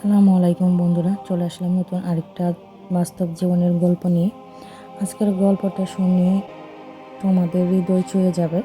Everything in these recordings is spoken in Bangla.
আসসালামু আলাইকুম বন্ধুরা, চলে আসলাম নতুন আরেকটা বাস্তব জীবনের গল্প নিয়ে। আজকের গল্পটা শুনে তোমাদের হৃদয় ছুঁয়ে যাবে।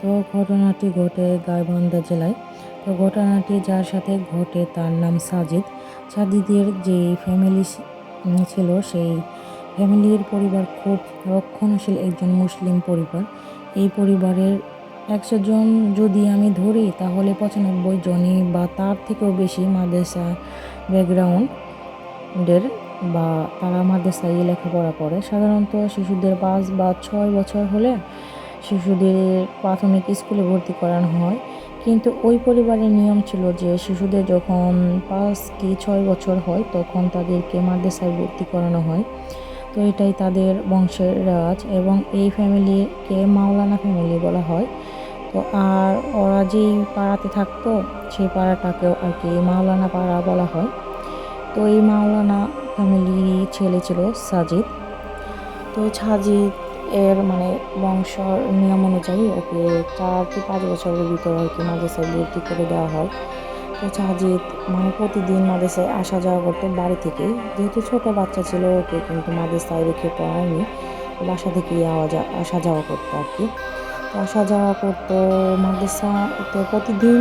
তো ঘটনাটি ঘটে গাইবান্ধা জেলায়। তো ঘটনাটি যার সাথে ঘটে তার নাম সাজিদ। সাজিদের যে ফ্যামিলি ছিল, সেই ফ্যামিলির পরিবার খুব রক্ষণশীল একজন মুসলিম পরিবার। এই পরিবারের একশো জন যদি আমি ধরি, তাহলে পঁচানব্বই জনই বা তার থেকেও বেশি মাদ্রাসা ব্যাকগ্রাউন্ডের বা তারা মাদ্রাসায় লেখাপড়া করে। সাধারণত শিশুদের পাঁচ বা ছয় বছর হলে শিশুদের প্রাথমিক স্কুলে ভর্তি করানো হয়। কিন্তু ওই পরিবারের নিয়ম ছিল যে শিশুদের যখন পাঁচ কি ছয় বছর হয় তখন তাদেরকে মাদ্রাসায় ভর্তি করানো হয়। তো এটাই তাদের বংশের রাজ এবং এই ফ্যামিলিকে মাওলানা ফ্যামিলি বলা হয়। তো আর ওরা যেই পাড়াতে থাকতো সেই পাড়াটাকেও আর কি মাওলানা পাড়া বলা হয়। তো এই মাওলানা ফ্যামিলির ছেলে ছিল সাজিদ। তো সাজিদ এর মানে বংশর নিয়ম অনুযায়ী ওকে চার কি পাঁচ বছরের ভিতরে আর কি মাদ্রাসায় ভর্তি করে দেওয়া হয়। তো সাজিদ মানে প্রতিদিন মাদ্রাসায় আসা যাওয়া করতো বাড়ি থেকে। যেহেতু ছোট বাচ্চা ছিল ওকে কিন্তু মাদ্রাসায় রেখে পড়ায়নি। বাসা থেকেই আওয়া যা, আসা যাওয়া করতো আর কি। আসা যাওয়া করতো মাদ্রাসাতে প্রতিদিন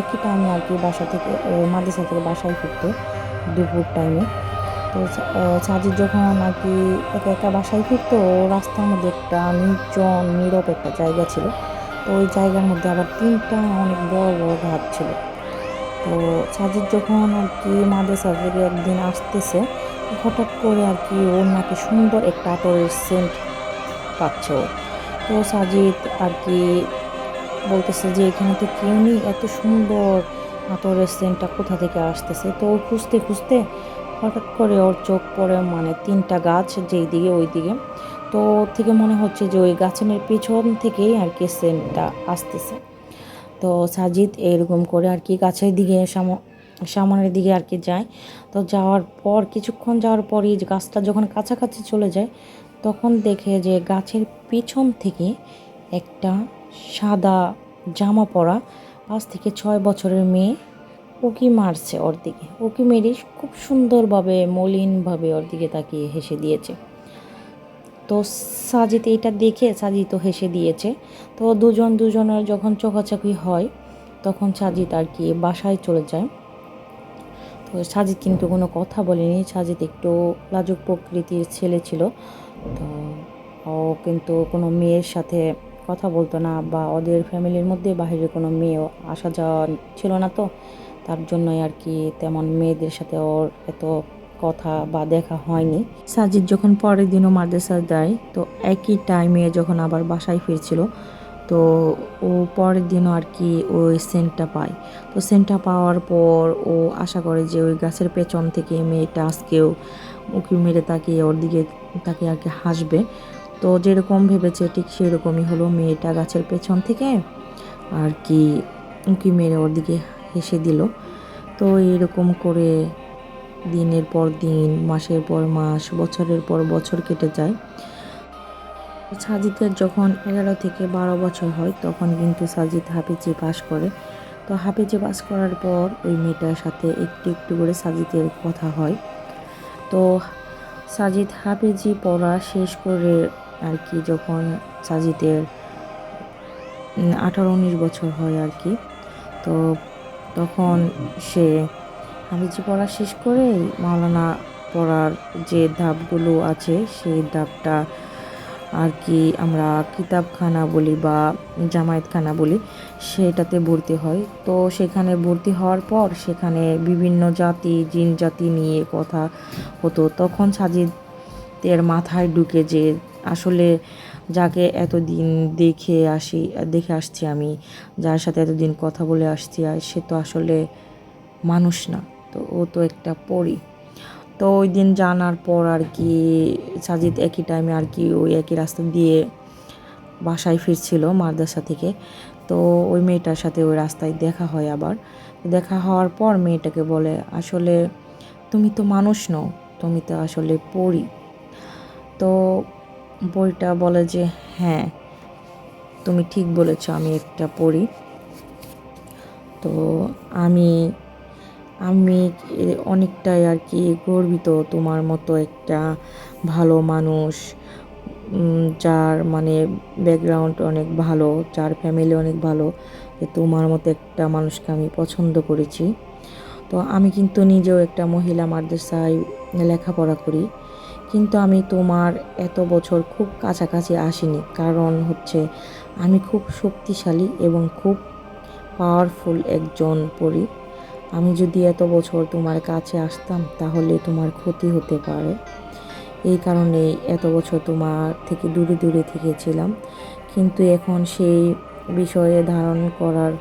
একই টাইমে আর কি বাসা থেকে মাদ্রাসা থেকে বাসায় ফিরতো দুপুর টাইমে তো সাজিদ যখন আর কি একা একা বাসায় ফিরতো রাস্তার মধ্যে একটা নির্জন, নীরব একটা জায়গা ছিল। তো ওই জায়গার মধ্যে আবার তিনটা অনেক বড় বড় ঘাট ছিল। তো সাজিদ যখন আর কি মাদ্রাসা থেকে একদিন আসতেছে, হঠাৎ করে আর কি ওর নাকি সুন্দর একটা আতরের সেন্ট পাচ্ছে ও তো সাজিদ আর কি বলতেছে যে এখানে তো কেউ নেই, এত সুন্দর আতরের সেন্টটা কোথা থেকে আসতেছে? তো খুঁজতে খুঁজতে হঠাৎ করে ওর চোখ পড়ে মানে তিনটা গাছ যেই দিকে ওই দিকে তো থেকে মনে হচ্ছে যে ওই গাছের পেছন থেকেই আর কি সেন্টটা আসতেছে। তো সাজিদ এরকম করে আর কি গাছের দিকে সামনের দিকে আর কি যায়। তো যাওয়ার পর, কিছুক্ষণ যাওয়ার পরই গাছটা যখন কাছাকাছি চলে যায় তখন দেখে যে গাছের পিছন থেকে একটা সাদা জামা পরা পাঁচ থেকে ছয় বছরের মেয়ে উকি মারছে ওর দিকে। উকি মেরে খুব সুন্দরভাবে, মলিনভাবে ওর দিকে তাকিয়ে হেসে দিয়েছে। তো সাজিত এটা দেখে সাজিত হেসে দিয়েছে। তো দুজন দুজনের যখন চোখাচাকি হয়, তখন সাজিত আর কি বাসায় চলে যায়। তো সাজিদ কিন্তু কোনো কথা বলেনি। সাজিদ একটু লাজুক প্রকৃতির ছেলে ছিল। তো ও কিন্তু কোনো মেয়ের সাথে কথা বলতো না বা ওদের ফ্যামিলির মধ্যে বাহিরে কোনো মেয়েও আসা যাওয়া ছিল না তো। তার জন্যই আর কি তেমন মেয়েদের সাথে ওর এত কথা বা দেখা হয়নি। সাজিদ যখন পরের দিনও মাদ্রাসা দেয় তো একই টাইমে যখন আবার বাসায় ফিরছিল তো ও পরের দিনও আর কি ওই সেন্টটা পায়। তো সেন্টটা পাওয়ার পর ও আশা করে যে ওই গাছের পেছন থেকে মেয়েটা আজকেও উকি মেরে তাকে ওর দিকে তাকে আর কি হাসবে। তো যেরকম ভেবেছে ঠিক সেরকমই হলো মেয়েটা গাছের পেছন থেকে আর কি উঁকি মেরে ওর দিকে হেসে দিল। তো এরকম করে দিনের পর দিন, মাসের পর মাস, বছরের পর বছর কেটে যায়। সাজিদের যখন এগারো থেকে বারো বছর হয়, তখন কিন্তু সাজিদ হাফিজি পাস করে। তো হাফিজি পাস করার পর ওই মেয়েটার সাথে একটু একটু করে সাজিদের কথা হয়। তো সাজিদ হাফিজি পড়া শেষ করে আর কি যখন সাজিদের আঠারো উনিশ বছর হয় আর কি, তো তখন সে হাফিজি পড়া শেষ করে মাওলানা পড়ার যে ধাপগুলো আছে, সেই ধাপটা আর কি আমরা কিতাবখানা বলি বা জামায়াতখানা বলি, সেটাতে ভর্তি হয়। তো সেখানে ভর্তি হওয়ার পর সেখানে বিভিন্ন জাতি, জিন জাতি নিয়ে কথা হতো। তখন সাজিদের মাথায় ঢুকে যে আসলে যাকে এতদিন দেখে আসি, দেখে আসছি আমি, যার সাথে এতদিন কথা বলে আসছি আর সে তো আসলে মানুষ না। তো ও তো একটা পরি। তো ওই দিন জানার পর আর কি সাজিদ একই টাইমে আর কি ওই একই রাস্তা দিয়ে বাসায় ফিরছিল মাদ্রাসা থেকে। তো ওই মেয়েটার সাথে ওই রাস্তায় দেখা হয় আবার। দেখা হওয়ার পর মেয়েটাকে বলে, আসলে তুমি তো মানুষ নও, তুমি তো আসলে পড়ি তো বইটা বলে যে হ্যাঁ তুমি ঠিক বলেছ, আমি একটা পড়ি তো আমি আমি অনেকটাই আর কি গর্বিত তোমার মতো একটা ভালো মানুষ যার মানে ব্যাকগ্রাউন্ড অনেক ভালো, যার ফ্যামিলি অনেক ভালো, যে তোমার মতো একটা মানুষকে আমি পছন্দ করেছি। তো আমি কিন্তু নিজেও একটা মহিলা মাদ্রাসায় লেখাপড়া করি, কিন্তু আমি তোমার এত বছর খুব কাছাকাছি আসিনি, কারণ হচ্ছে আমি খুব শক্তিশালী এবং খুব পাওয়ারফুল একজন পরি। আমি যদি এত বছর তোমার কাছে আসতাম, তাহলে তোমার ক্ষতি হতে পারে। এই কারণে এত বছর তোমার থেকে দূরে দূরে থেকেছিলাম। কিন্তু এখন সেই বিষয়ে ধারণ করার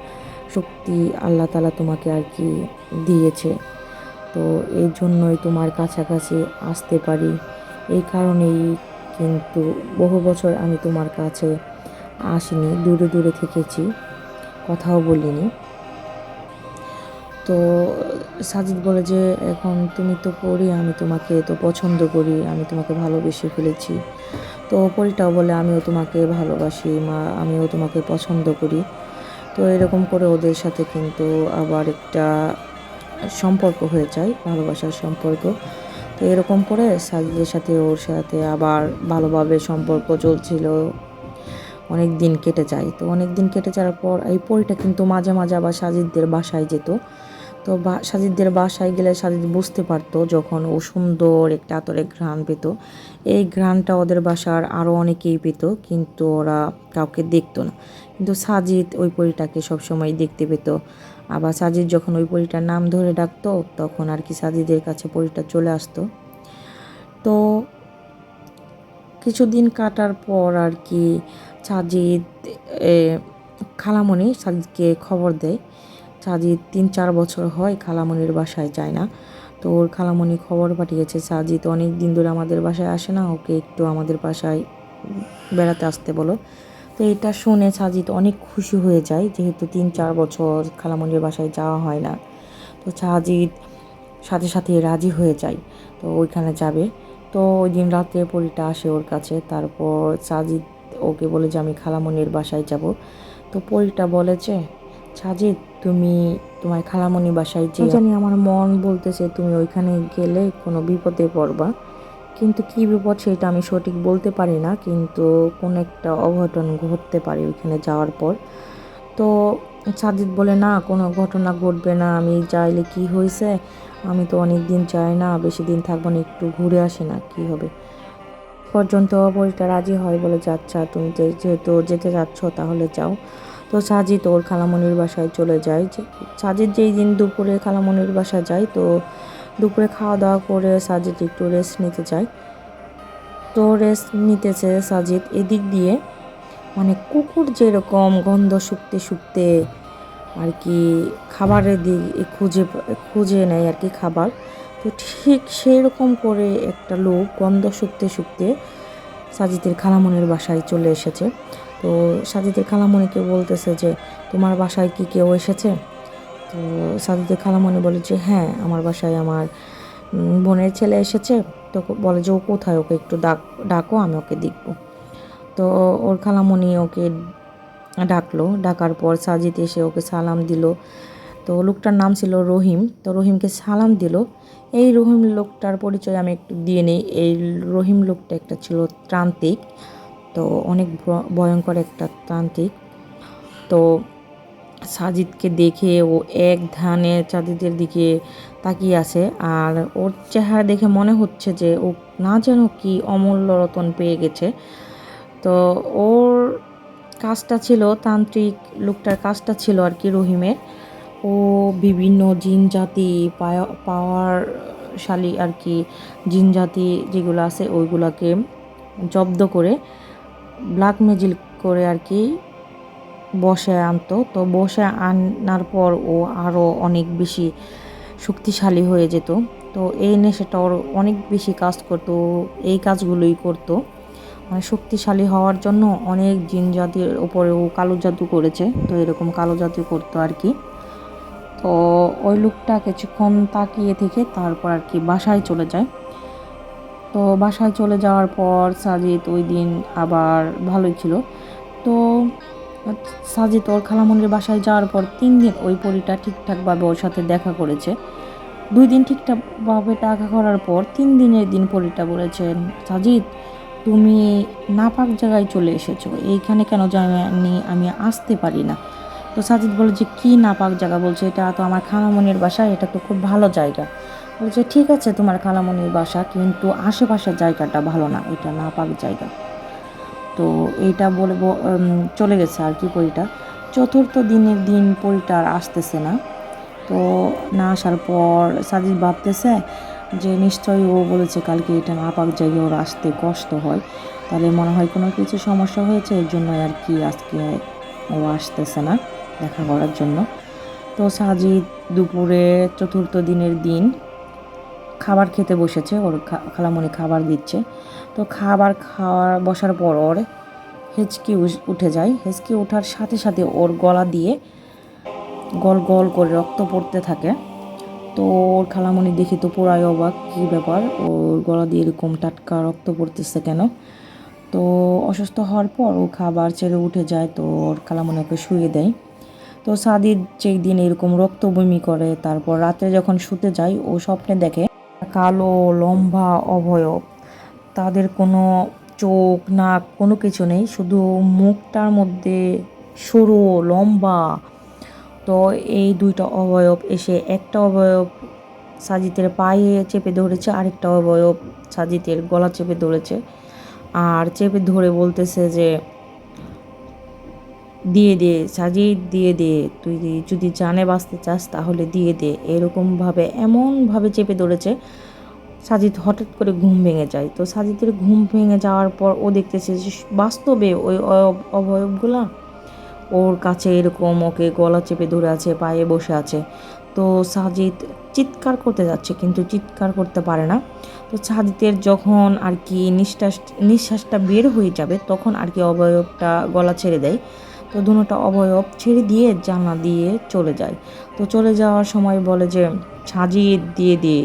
শক্তি আল্লাহ তালা তোমাকে আর কি দিয়েছে। তো এই জন্যই তোমার কাছাকাছি আসতে পারি। এই কারণেই কিন্তু বহু বছর আমি তোমার কাছে আসিনি, দূরে দূরে থেকেছি। কথাও বলিনি। তো সাজিদ বলে যে, এখন তুমি তো পড়ি আমি তোমাকে তো পছন্দ করি, আমি তোমাকে ভালোবেসে ফেলেছি। তো পরিটাও বলে, আমিও তোমাকে ভালোবাসি, মা, আমিও তোমাকে পছন্দ করি। তো এরকম করে ওদের সাথে কিন্তু আবার একটা সম্পর্ক হয়ে যায়, ভালোবাসার সম্পর্ক। তো এরকম করে সাজিদের সাথে, ওর সাথে আবার ভালোভাবে সম্পর্ক চলছিল। অনেক দিন কেটে যায়। তো অনেক দিন কেটে যাওয়ার পর এই পরিটা কিন্তু মাঝে মাঝে আবার সাজিদদের বাসায় যেত। তো বা সাজিদদের বাসায় গেলে সাজিদ বুঝতে পারতো যখন ও সুন্দর একটা আতরে ঘ্রাণ পেত। এই ঘ্রাণটা ওদের বাসার আরও অনেকেই পেত, কিন্তু ওরা কাউকে দেখতো না। কিন্তু সাজিদ ওই পরিটাকে সবসময় দেখতে পেত। আবার সাজিদ যখন ওই পরিটার নাম ধরে ডাকতো, তখন আর কি সাজিদের কাছে পরিটা চলে আসতো। তো কিছুদিন কাটার পর আর কি সাজিদ খালামণি সাজিদকে খবর দেয়। সাজিদ তিন চার বছর হয় খালামণির বাসায় যায় না। তো ওর খালামণি খবর পাঠিয়েছে, সাজিদ অনেক দিন ধরে আমাদের বাসায় আসে না, ওকে একটু আমাদের বাসায় বেড়াতে আসতে বলো। তো এটা শুনে সাজিদ অনেক খুশি হয়ে যায়, যেহেতু তিন চার বছর খালামণির বাসায় যাওয়া হয় না। তো সাজিদ সাথে সাথে রাজি হয়ে যায়, তো ওইখানে যাবে। তো ওই দিন রাতে পরিটা আসে ওর কাছে, তারপর সাজিদ ওকে বলে যে আমি খালামণির বাসায় যাব। তো পরিটা বলেছে সাজিদ, তুমি তোমার খালামণি বাসায় যে জানি, আমার মন বলতেছে তুমি ওইখানে গেলে কোনো বিপদে পড়বা। কিন্তু কি বিপদ সেটা আমি সঠিক বলতে পারি না, কিন্তু কোন একটা অঘটন ঘটতে পারে ওইখানে যাওয়ার পর। তো সাজিদ বলে, না, কোনো ঘটনা ঘটবে না, আমি চাইলে কি হয়েছে আমি তো অনেক দিন চাই না, বেশি দিন থাকব না, একটু ঘুরে আসি না, কি হবে? পর্যন্ত পরিটা রাজি হয় বলে আচ্ছা তুমি যেহেতু যেতে যাচ্ছ, তাহলে যাও। তো সাজিদ ওর খালামণির বাসায় চলে যায়। যে সাজিদ যেই দিন দুপুরে খালামণির বাসায় যায়, তো দুপুরে খাওয়া দাওয়া করে সাজিদ একটু রেস্ট নিতে যায়। তো রেস্ট নিতেছে সাজিদ এদিক দিয়ে। মানে কুকুর যেরকম গন্ধ শুকতে শুকতে আর কি খাবারের দিক খুঁজে খুঁজে নেয় আর কি খাবার। তো ঠিক সেই রকম করে একটা লোক গন্ধ শুকতে শুকতে সাজিদের খালামণির বাসায় চলে এসেছে। তো সাজিদের খালামণিকে বলতেছে যে, তোমার বাসায় কি কেউ এসেছে? তো সাজিদের খালামণি বলে যে হ্যাঁ আমার বাসায় আমার বোনের ছেলে এসেছে। তো বলে যে, ও কোথায়? ওকে একটু ডাক, ডাকো, আমি ওকে দেখব। তো ওর খালামণি ওকে ডাকলো। ডাকার পর সাজিদ এসে ওকে সালাম দিল। তো লোকটার নাম ছিল রহিম। তো রহিমকে সালাম দিল। এই রহিম লোকটার পরিচয় আমি একটু দিয়ে নিই। এই রহিম লোকটা একটা ছিল ত্রান্তিক। অনেক ভয়ঙ্কর একটা তান্ত্রিক। তো সাজিদকে দেখে ও এক ধ্যানে সাজিদের দিকে তাকিয়ে আছে আর ওর চেহারা দেখে মনে হচ্ছে যে ও না যেন কি অমূল্য রতন পেয়ে গেছে। তো ওর কাজটা ছিল, তান্ত্রিক লোকটার কাজটা ছিল আর কি রহিমের। ও বিভিন্ন জিন জাতি পাওয়ারশালী আর কি জিন জাতি যেগুলো আছে ওইগুলাকে জব্দ করে ব্ল্যাক ম্যাজিক করে আর কি বসে আনতো। তো বসে আনার পর ও আরও অনেক বেশি শক্তিশালী হয়ে যেত। তো এই নেশাটা ওর অনেক বেশি কাজ করতো, এই কাজগুলোই করতো। মানে শক্তিশালী হওয়ার জন্য অনেক জিন জাতির উপরে ও কালো জাদু করেছে। তো এরকম কালো জাদু করতো আর কি। তো ওই লোকটা কিছুক্ষণ তাকিয়ে থেকে তারপর আর কি বাসায় চলে যায়। তো বাসায় চলে যাওয়ার পর সাজিদ ওই দিন আবার ভালোই ছিল। তো সাজিদ ওর খালামনির বাসায় যাওয়ার পর তিন দিন ওই পরিটা ঠিকঠাকভাবে ওর সাথে দেখা করেছে। দুই দিন ঠিকঠাকভাবে টাকা করার পর তিন দিনের দিন পরিটা বলেছেন সাজিদ, তুমি নাপাক জায়গায় চলে এসেছ। এইখানে কেন জানি আমি আসতে পারি না। তো সাজিদ বলে যে, কী নাপাক জায়গা? বলছে, এটা তো আমার খালামনির বাসা, এটা তো খুব ভালো জায়গা। বলছে ঠিক আছে তোমার খালামনির বাসা কিন্তু আশেপাশের জায়গাটা ভালো না এটা নাপাক জায়গা। তো এইটা বলে ব- উম, চলে গেছে আর কি পরিটা। চতুর্থ দিনের দিন পরিটা আর আসতেছে না। তো না আসার পর সাজিদ ভাবতেছে যে নিশ্চয়ই ও বলেছে কালকে এটা না পাক জায়গায় ওর আসতে কষ্ট হয়। তাহলে মনে হয় কোনো কিছু সমস্যা হয়েছে এর জন্য আর কি আজকে ও আসতেছে না দেখা করার জন্য। তো সাজিদ দুপুরে চতুর্থ দিনের দিন খাবার খেতে বসেছে, ওর খালামণি খাবার দিচ্ছে। তো খাবার খাওয়ার, বসার পর ওর হেঁচকি উঠে যায়। হেঁচকি ওঠার সাথে সাথে ওর গলা দিয়ে গল গল করে রক্ত পড়তে থাকে। তো ওর খালামণি দেখি তো পুরাই অবাক, কী ব্যাপার? ওর গলা দিয়ে এরকম টাটকা রক্ত পড়তেছে কেন? তো অসুস্থ হওয়ার পর ও খাবার ছেড়ে উঠে যায়, তো ওর খালামণি ওকে শুয়ে দেয়। তো সাদিদ যেই দিন এরকম রক্ত বমি করে, তারপর রাতে যখন শুতে যায়, ও স্বপ্নে দেখে কালো, লম্বা, অবয়ব। তাদের কোনো চোখ, নাক, কোনো কিছু নেই, শুধু মুখটার মধ্যে সরু, লম্বা। তো এই দুইটা অবয়ব এসে একটা অবয়ব সাজিতের পায়ে চেপে ধরেছে, আরেকটা অবয়ব সাজিতের গলা চেপে ধরেছে। আর চেপে ধরে বলতেছে যে, দিয়ে দে সাজিদ দিয়ে দে, তুই যদি জানে বাঁচতে চাস তাহলে দিয়ে দে। এরকমভাবে, এমনভাবে চেপে ধরেছে। সাজিদ হঠাৎ করে ঘুম ভেঙে যায়। তো সাজিদের ঘুম ভেঙে যাওয়ার পর ও দেখতেছে যে বাস্তবে ওই অবয়বগুলা ওর কাছে এরকম ওকে গলা চেপে ধরে আছে, পায়ে বসে আছে। তো সাজিদ চিৎকার করতে যাচ্ছে কিন্তু চিৎকার করতে পারে না। তো সাজিদের যখন আর কি নিঃশ্বাস, নিঃশ্বাসটা বের হয়ে যাবে তখন আর কি অবয়বটা গলা ছেড়ে দেয়। তো দুটোটা অবয়ব ছেড়ে দিয়ে জানলা দিয়ে চলে যায়। তো চলে যাওয়ার সময় বলে যে, সাজিদ, দিয়ে দে।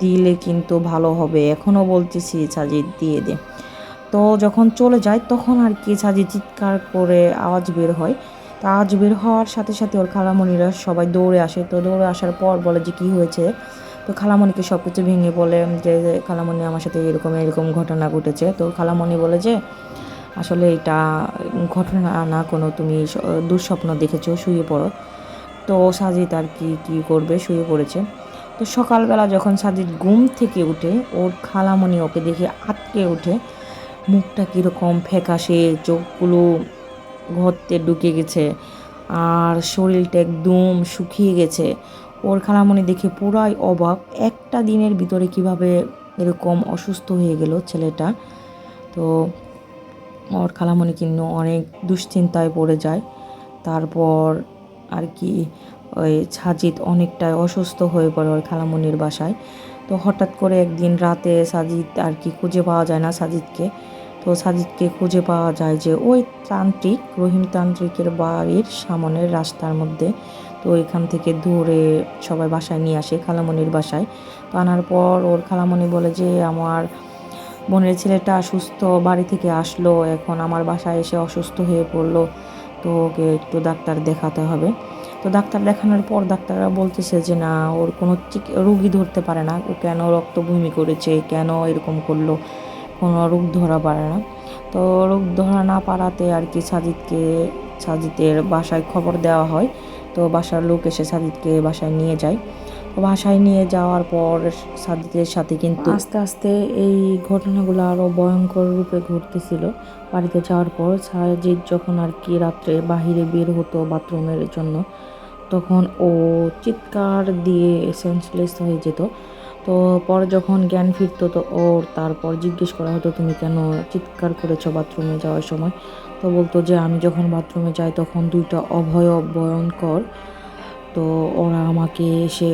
দিলে কিন্তু ভালো হবে। এখনও বলতেছি সাজিদ, দিয়ে দে। তো যখন চলে যায়, তখন আর কি সাজি চিৎকার করে আওয়াজ বের হয়। তো আওয়াজ বের হওয়ার সাথে সাথে ওর খালামণিরা সবাই দৌড়ে আসে। তো দৌড়ে আসার পর বলে যে, কী হয়েছে? তো খালামণিকে সব কিছু ভেঙে বলে যে খালামণি আমার সাথে এরকম এরকম ঘটনা ঘটেছে। তো খালামণি বলে যে, আসলে এটা ঘটনা না কোনো, তুমি দুঃস্বপ্ন দেখেছ, শুয়ে পড়ো। তো সাজিদ আর কি, কী করবে? শুয়ে পড়েছে। তো সকালবেলা যখন সাজিদ ঘুম থেকে উঠে, ওর খালামণি ওকে দেখে আটকে ওঠে মুখটা কীরকম ফ্যাকাশে, চোখগুলো ঘরতে ঢুকে গেছে, আর শরীরটা একদম শুকিয়ে গেছে। ওর খালামণি দেখে পুরাই অবাক, একটা দিনের ভিতরে কীভাবে এরকম অসুস্থ হয়ে গেল ছেলেটা। তো ওর খালামণি কিন্তু অনেক দুশ্চিন্তায় পড়ে যায়। তারপর আর কি ওই সাজিদ অনেকটাই অসুস্থ হয়ে পড়ে ওর খালামণির বাসায়। তো হঠাৎ করে একদিন রাতে সাজিদ আর কি খুঁজে পাওয়া যায় না সাজিদকে। তো সাজিদকে খুঁজে পাওয়া যায় যে ওই তান্ত্রিক, রহিম তান্ত্রিকের বাড়ির সামনের রাস্তার মধ্যে। তো এখান থেকে ধরে সবাই বাসায় নিয়ে আসে খালামণির বাসায়। তো আনার পর ওর খালামণি বলে যে, আমার বোনের ছেলেটা সুস্থ, বাড়ি থেকে আসলো, এখন আমার বাসায় এসে অসুস্থ হয়ে পড়ল। তো ওকে একটু ডাক্তার দেখাতে হবে। তো ডাক্তার দেখানোর পর ডাক্তাররা বলতেছে যে, না, ওর কোনো রোগী ধরতে পারে না। ও কেন রক্ত বমি করেছে? কেন এরকম করল? কোনো রোগ ধরা পারে না। তো রোগ ধরা না পারাতে আর কি সাজিদকে, সাজিদের বাসায় খবর দেওয়া হয়। তো বাসার লোক এসে সাজিদকে বাসায় নিয়ে যায়। তো বাসায় নিয়ে যাওয়ার পর সাজিদের সাথে কিন্তু আস্তে আস্তে এই ঘটনাগুলো আরও ভয়ঙ্কর রূপে ঘটতেছিল। বাড়িতে যাওয়ার পর সাজিদ যখন আর কি রাত্রে বাহিরে বের হতো বাথরুমের জন্য তখন ও চিৎকার দিয়ে সেন্সলেস হয়ে যেত। তো পরে যখন জ্ঞান ফিরতো তো ওর তারপর জিজ্ঞেস করা হতো, তুমি কেন চিৎকার করেছ বাথরুমে যাওয়ার সময়? তো বলতো যে, আমি যখন বাথরুমে যাই তখন দুইটা অভয়ব ভয়ঙ্কর তো ওরা আমাকে এসে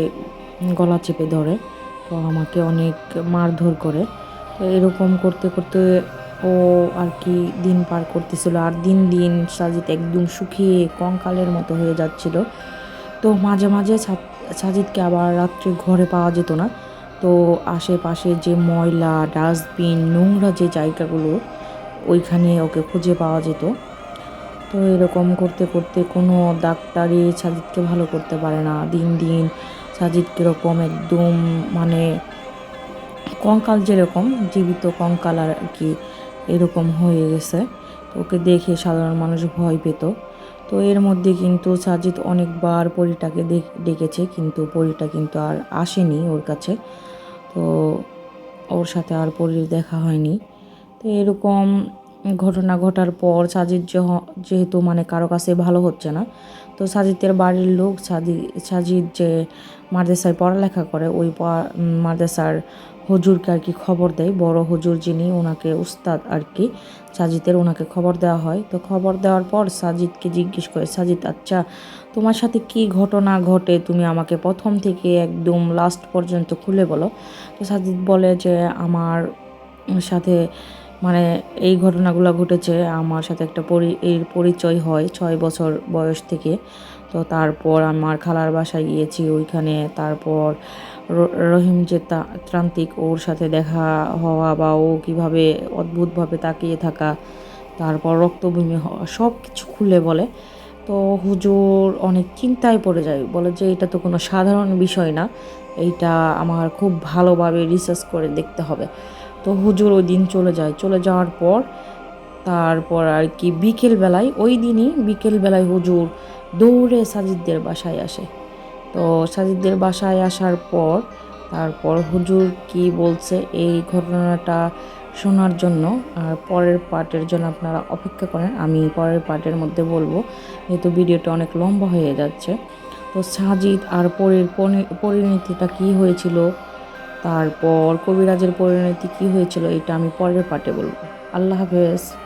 গলা চেপে ধরে, তো আমাকে অনেক মারধর করে। তো এরকম করতে করতে ও আর কি দিন পার করতেছিল। আর দিন দিন সাজিদ একদম শুকিয়ে কঙ্কালের মতো হয়ে যাচ্ছিল। তো মাঝে মাঝে সাজিদকে আবার রাত্রে ঘরে পাওয়া যেত না। তো আশেপাশে যে ময়লা, ডাস্টবিন, নোংরা যে জায়গাগুলো, ওইখানে ওকে খুঁজে পাওয়া যেত। তো এরকম করতে করতে কোনো ডাক্তারই সাজিদকে ভালো করতে পারে না। দিন দিন সাজিদ কীরকম একদম মানে কঙ্কাল যেরকম, জীবিত কঙ্কাল আর কি, এরকম হয়ে গেছে। তো ওকে দেখে সাধারণ মানুষ ভয় পেত। তো এর মধ্যে কিন্তু সাজিদ অনেকবার পরীটাকে ডেকেছে, কিন্তু পরীটা কিন্তু আর আসেনি ওর কাছে। তো ওর সাথে আর পরীর দেখা হয়নি। তো এরকম ঘটনা ঘটার পর সাজিদ যহ- যেহেতু মানে কারও কাছে ভালো হচ্ছে না, তো সাজিদের বাড়ির লোক সাজি, সাজিদ যে মাদ্রাসায় পড়ালেখা করে, ওই মাদ্রাসার হুজুরকে আর কি খবর দেয়। বড় হুজুর যিনি, ওনাকে উস্তাদ আর কি, সাজিদের ওনাকে খবর দেওয়া হয়। তো খবর দেওয়ার পর সাজিদকে জিজ্ঞেস করে, সাজিদ আচ্ছা তোমার সাথে কি ঘটনা ঘটে? তুমি আমাকে প্রথম থেকে একদম লাস্ট পর্যন্ত খুলে বলো। তো সাজিদ বলে যে, আমার সাথে মানে এই ঘটনাগুলো ঘটেছে। আমার সাথে একটা পরি, এর পরিচয় হয় ছয় বছর বয়স থেকে। তো তারপর আমার খালার বাসায় গিয়েছি ওইখানে। তারপর রহিম যে ত্রান্তিক, ওর সাথে দেখা হওয়া বা ও কীভাবে অদ্ভুতভাবে তাকিয়ে থাকা, তারপর রক্তভূমি হওয়া, সব কিছু খুলে বলে। তো হুজুর অনেক চিন্তায় পড়ে যায়, বলে যে এটা তো কোনো সাধারণ বিষয় না, এইটা আমার খুব ভালোভাবে রিসার্চ করে দেখতে হবে। তো হুজুর ওই দিন চলে যায়। চলে যাওয়ার পর তারপর আর কি বিকেলবেলায়, ওই দিনই বিকেলবেলায় হুজুর দৌড়ে সাজিদদের বাসায় আসে। তো সাজিদদের বাসায় আসার পর তারপর হুজুর কি বলছে এই ঘটনাটা শোনার জন্য আর পরের পার্টের জন্য আপনারা অপেক্ষা করেন, আমি পরের পার্টের মধ্যে বলব। যেহেতু ভিডিওটা অনেক লম্বা হয়ে যাচ্ছে। তো সাজিদ আর পরের পরি- পরিণতিটা কি হয়েছিল? তারপর কবিরাজের পরিণতি কি হয়েছিল? এটা আমি পরের পার্টে বলব। আল্লাহ হাফেজ।